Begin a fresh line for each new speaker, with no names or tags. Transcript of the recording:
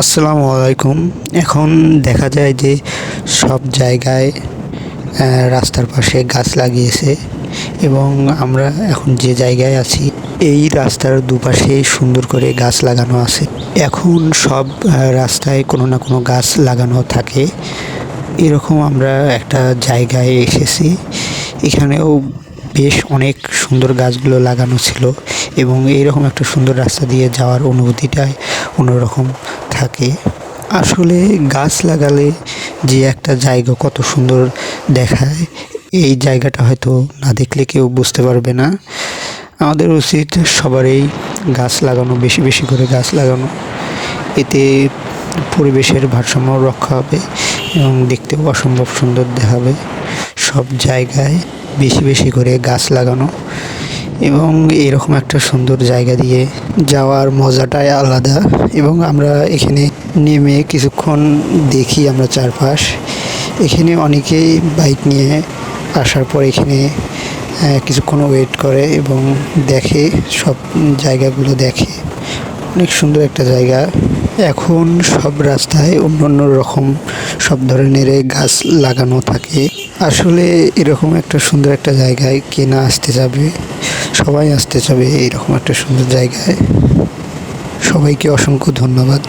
আসসালামু আলাইকুম। এখন দেখা যায় যে সব জায়গায় রাস্তার পাশে গাছ লাগিয়েছে এবং আমরা এখন যে জায়গায় আছি, এই রাস্তার দুপাশে সুন্দর করে গাছ লাগানো আছে। এখন সব রাস্তায় কোনো না কোনো গাছ লাগানো থাকে। এরকম আমরা একটা জায়গায় এসেছি। এখানেও বেশ অনেক সুন্দর গাছগুলো লাগানো ছিল এবং এইরকম একটা সুন্দর রাস্তা দিয়ে যাওয়ার অনুভূতিটাই অন্যরকম। থাকে। আসলে গাছ লাগালে যে একটা জায়গা কত সুন্দর দেখায়, এই জায়গাটা হয়তো না দেখলে কেউ বুঝতে পারবে না। আমাদের উচিত সবারই গাছ লাগানো, বেশি বেশি করে গাছ লাগানো। এতে পরিবেশের ভারসাম্য রক্ষা হবে এবং দেখতেও অসম্ভব সুন্দর দেখাবে। সব জায়গায় বেশি বেশি করে গাছ লাগানো। এবং এরকম একটা সুন্দর জায়গা দিয়ে যাওয়ার মজাটাই আলাদা এবং আমরা এখানে নেমে কিছুক্ষণ দেখি আমরা চারপাশ। এখানে অনেকেই বাইক নিয়ে আসার পর এখানে কিছুক্ষণ ওয়েট করে এবং দেখে, সব জায়গাগুলো দেখে। অনেক সুন্দর একটা জায়গা। এখন সব রাস্তায় অন্য অন্য রকম সব ধরনের গাছ লাগানো থাকে। আসলে এরকম একটা সুন্দর একটা জায়গায় কে না আসতে যাবে সবাই আসতে যাবে এরকম একটা সুন্দর জায়গায়। সবাইকে অসংখ্য ধন্যবাদ।